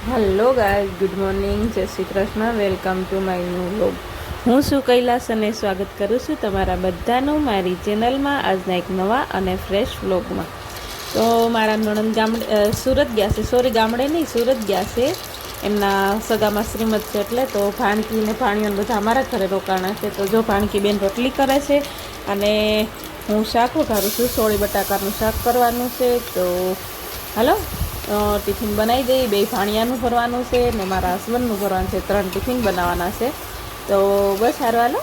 Hello guys good morning Jai Shri Krishna welcome to my new vlog હું શું કૈલાસ અને સ્વાગત કરું છું તમારા બધાનું મારી ચેનલમાં આજના એક નવા અને ફ્રેશ વ્લોગમાં તો મારા નણંદ ગામડે સુરત ગયા છે. સોરી ગામડે નહીં, સુરત ગયા છે. એમના સગામાં શ્રીમદ છે એટલે તો ભાણકી ને ભાણીઓ બધા અમારા ઘરે રોકાણા છે. તો જો ભાણકી બેન રોટલી કરે છે અને હું શાક વઘારું છું. સોળી બટાકાનું શાક કરવાનું છે. તો, હાલો. ટિફિન બનાવી દઈ બે ભાણિયાનું ભરવાનું છે ને મારા હસબન્ડનું ભરવાનું છે. ત્રણ ટિફિન બનાવવાના છે. તો બસ હારવાલો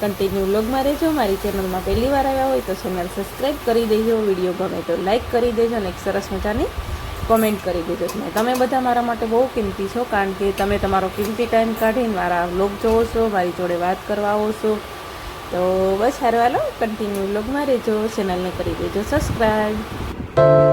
કન્ટિન્યુ વ્લોગમાં રહેજો. મારી ચેનલમાં પહેલી વાર આવ્યા હોય તો ચેનલ સબસ્ક્રાઈબ કરી દેજો. વીડિયો ગમે તો લાઈક કરી દેજો અને એક સરસ મજાની કોમેન્ટ કરી દેજો. ને તમે બધા મારા માટે બહુ કિંમતી છો, કારણ કે તમે તમારો કિંમતી ટાઈમ કાઢીને મારા વ્લોગ જોવો છો, મારી જોડે વાત કરવા આવો છો. તો બસ હારવાલો કન્ટિન્યુ વ્લોગમાં રહેજો. ચેનલને કરી દેજો. સબસ્ક્રાઈબ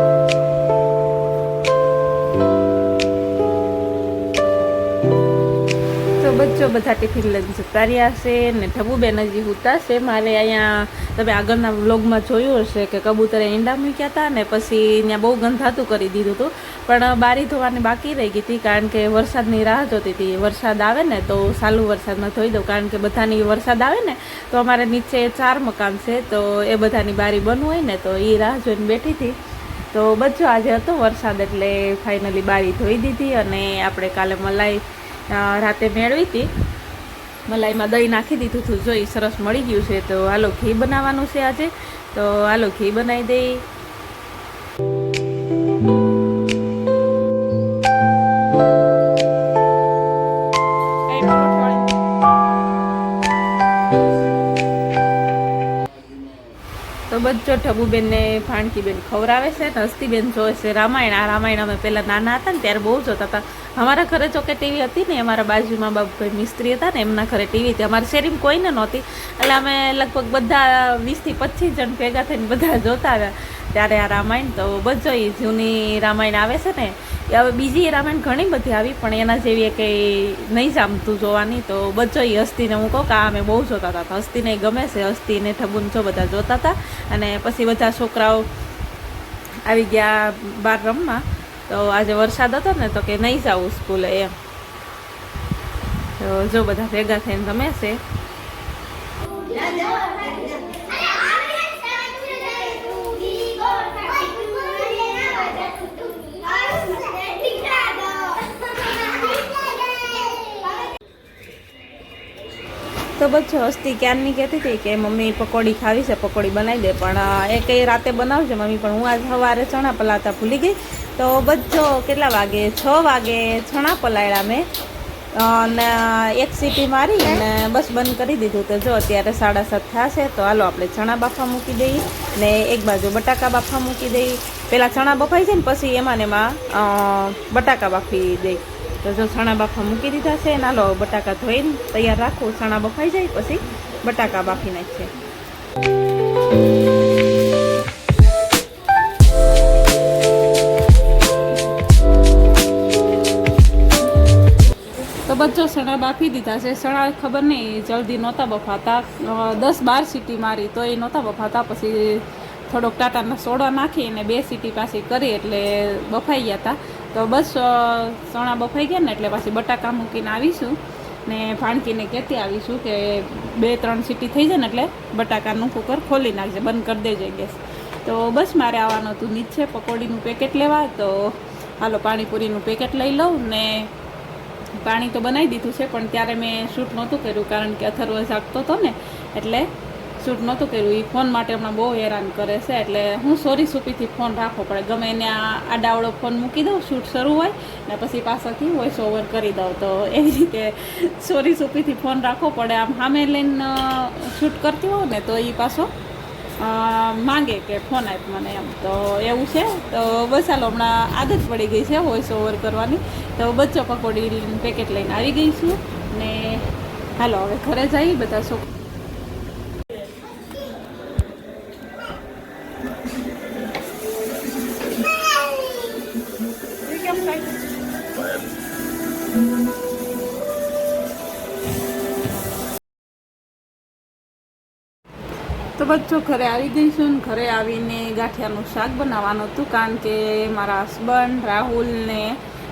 બચ્ચો બધા ટિફિન લઈને જતા રહ્યા છે ને ઠબુબેન હજી ઉતા છે. મારે અહીંયા તમે આગળના વ્લોગમાં જોયું હશે કે કબૂતરે ઈંડા મૂક્યા હતા ને પછી ત્યાં બહુ ગંધાતું કરી દીધું હતું. પણ બારી ધોવાની બાકી રહી ગઈ હતી કારણ કે વરસાદની રાહ જોતી હતી. વરસાદ આવે ને તો સાલું વરસાદમાં ધોઈ દઉં કારણ કે બધાની વરસાદ આવે ને તો અમારે નીચે ચાર મકાન છે તો એ બધાની બારી બનવું હોય ને તો એ રાહ જોઈને બેઠી હતી. તો બચ્ચો આજે હતો વરસાદ એટલે ફાઇનલી બારી ધોઈ દીધી અને આપણે કાલે મલાઈ રાતે મેળવી હતી. મલાઈમાં દહીં નાખી દીધું હતું. જોઈ સરસ મળી ગયું છે, તો હાલો ઘી બનાવવાનું છે આજે. તો હાલો ઘી બનાવી દઈ. તો બધો ઠબુબેનને ફાણકીબેન ખવડાવે છે ને, હસ્તીબેન જોવે છે રામાયણ. આ રામાયણ અમે પહેલાં નાના હતા ને, ત્યારે બહુ જોતા હતા. અમારા ઘરે જોકે ટીવી હતી ને, અમારા બાજુમાં બાબુભાઈ મિસ્ત્રી હતા ને, એમના ઘરે ટીવી હતી. અમારી શેરીમાં કોઈને નહોતી. એટલે અમે લગભગ બધા વીસથી પચીસ જણ ભેગા થઈને બધા જોતા આવ્યા ત્યારે આ રામાયણ તો બધો જૂની રામાયણ આવે છે ને, એ હવે બીજી રામાયણ ઘણી બધી આવી, પણ એના જેવી કંઈ નહીં જામતું જોવાની. તો બધો હસ્તીને હું કહું કે આ અમે બહુ જોતા હતા. હસ્તીને ગમે છે, હસ્તીને ઠબુન જો બધા જોતા હતા. અને પછી બધા છોકરાઓ આવી ગયા બહાર રમવા. તો આજે વરસાદ હતો ને તો કે નહીં જાવું સ્કૂલે એમ. તો જો બધા ભેગા થઈને રમે છે. તો બચ્ચો હસ્તી ક્યારની કહેતી હતી કે મમ્મી પકોડી ખાવી છે, પકોડી બનાવી દે. પણ એ કંઈ રાતે બનાવજો મમ્મી, પણ હું આજ સવારે ચણા પલાતા ભૂલી ગઈ. તો બચ્ચો કેટલા વાગે? છ વાગે ચણા પલાળ્યા મેં. અને એક સીટી મારી અને બસ બંધ કરી દીધું. તો જો અત્યારે સાડા સાત થશે તો હાલો આપણે ચણા બાફા મૂકી દઈએ ને એક બાજુ બટાકા બાફા મૂકી દઈએ. પહેલાં ચણા બફાઈ જાય ને, પછી એમાં ને એમાં બટાકા બાફી દઈ તો જો ચણા બાફા મૂકી દીધા છે ના હાલો બટાકા ધોઈને તૈયાર રાખો ચણા બફાઈ જાય પછી બટાકા બાફી નાખીએ. તો બચ્ચો સણા બાફી દીધા છે, સણા ખબર નહીં, જલ્દી નહોતા બફાતા. દસ બાર સીટી મારી તો એ નહોતા બફાતા, પછી થોડોક ટાટાના સોડા નાખીને બે સીટી પાછી કરી એટલે બફાઈ ગયા હતા તો બસ સોણા બફાઈ ગયા ને એટલે પાછી બટાકા મૂકીને આવીશું ને ભાણકીને કહેતી આવીશું કે બે, ત્રણ સીટી થઈ જાય ને એટલે બટાકાનું કુકર ખોલી નાખજે, બંધ કરી દેજે ગેસ. તો બસ મારે આવવાનું હતું નીચે પકોડીનું પેકેટ લેવા. તો હાલો પાણીપુરીનું પેકેટ લઈ લઉં ને પાણી તો બનાવી દીધું છે, પણ ત્યારે મેં શૂટ નહોતું કર્યું કારણ કે અથર્વ જાગતો હતો ને એટલે શૂટ નહોતું કર્યું. એ ફોન માટે હમણાં બહુ હેરાન કરે છે, એટલે હું સોરી સુપીથી ફોન રાખવો પડે ગમે એને આ ડાવડો ફોન મૂકી દઉં શૂટ શરૂ હોય, ને પછી પાછળથી વોઇસ ઓવર કરી દઉં. તો એવી રીતે સોરી સુપીથી ફોન રાખવો પડે આમ સામે લઈને શૂટ કરતી હોઉં ને, તો એ પાછો માંગે કે ફોન આપ મને એમ. તો એવું છે. તો બસ હાલો, હમણાં આદત પડી ગઈ છે વોઇસ ઓવર કરવાની. તો બચ્ચો પકોડી પેકેટ લઈને આવી ગઈ છું. ને હાલો, હવે ઘરે જઈ, બધા છોકરા બચ્ચો ઘરે આવી ગઈ છું ને ઘરે આવીને ગાંઠિયાનું શાક બનાવવાનું હતું કારણ કે મારા હસબન્ડ રાહુલ ને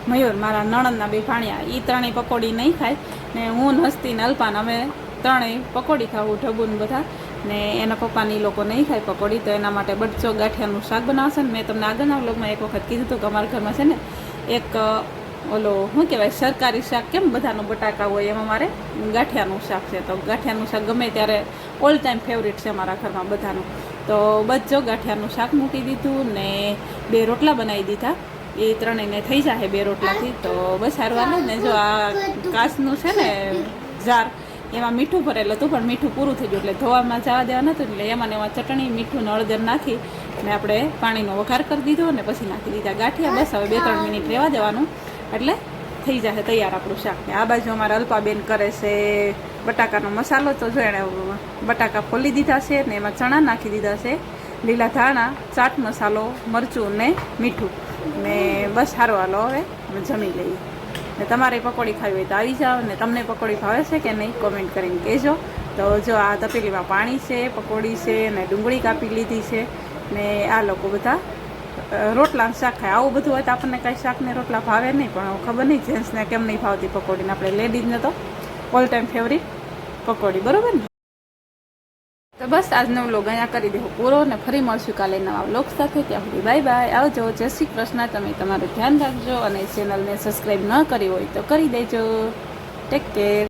મયુર, મારા નણંદના બે ભાણિયા એ ત્રણેય પકોડી નહીં ખાય. ને હું હસ્તી ને અલ્પાન અમે ત્રણેય પકોડી ખાવું ઢબુન બધા. ને એના પપ્પાની લોકો નહીં ખાય પકોડી, તો એના માટે બચ્ચો ગાંઠિયાનું શાક બનાવશે ને મેં તમને આગળના વ્લોગમાં એક વખત કીધું હતું કે અમારા ઘરમાં છે ને એક ઓલો, શું કહેવાય, સરકારી શાક કેમ બધાનું બટાકા હોય એમાં મારે? ગાંઠિયાનું શાક છે. તો ગાંઠિયાનું શાક ગમે ત્યારે ઓલ ટાઈમ ફેવરિટ છે મારા ઘરમાં બધાનું. તો બચ્ચો ગાંઠિયાનું શાક મૂકી દીધું ને બે રોટલા બનાવી દીધા. એ ત્રણેયને થઈ જશે બે રોટલાથી. તો બસ હારવાનું. ને જો આ કાચનું છે ને જાર એમાં મીઠું ભરેલું હતું, પણ મીઠું પૂરું થઈ ગયું. એટલે ધોવામાં જવા દેવા હતું. એટલે એમાં એમાં ચટણી, મીઠું, નળદર નાખી ને આપણે પાણીનો વઘાર કરી દીધો અને પછી નાખી દીધા ગાંઠિયા. બસ હવે બે ત્રણ મિનિટ રહેવા દેવાનું. એટલે થઈ જશે તૈયાર આપણું શાક ને. આ બાજુ અમારા અલ્પાબેન કરે છે બટાકાનો મસાલો તો જો એણે બટાકા ફોલી દીધા છે ને એમાં ચણા નાખી દીધા છે. લીલા ધાણા, ચાટ મસાલો, મરચું ને મીઠું. ને બસ સારો હાલો હવે જમી લઈએ. ને તમારે પકોડી ખાવી હોય તો આવી જાઓ ને તમને પકોડી ભાવે છે કે નહીં કોમેન્ટ કરીને કહેજો. તો જો આ તપેલીમાં પાણી છે, પકોડી છે ને ડુંગળી કાપી લીધી છે ને આ લોકો બધા રોટલા શાક ખાય. આવું બધું હોય તો આપણને કાંઈ શાકને રોટલા ભાવે નહીં, પણ ખબર નહીં, જેન્ટ્સને કેમ નહીં ભાવતી પકોડીને. આપણે લેડીઝને તો ઓલ ટાઈમ ફેવરિટ પકોડી, બરોબર ને? તો બસ આજનો વ્લોગ અહીંયા કરી દેવો પૂરો ને ફરી મળશું કાલે નવા વ્લોગ સાથે. ત્યાં સુધી બાય બાય આવજો. જય શ્રી કૃષ્ણ. તમે તમારું ધ્યાન રાખજો અને ચેનલને સબસ્ક્રાઈબ ન કરી હોય તો કરી દેજો. Take care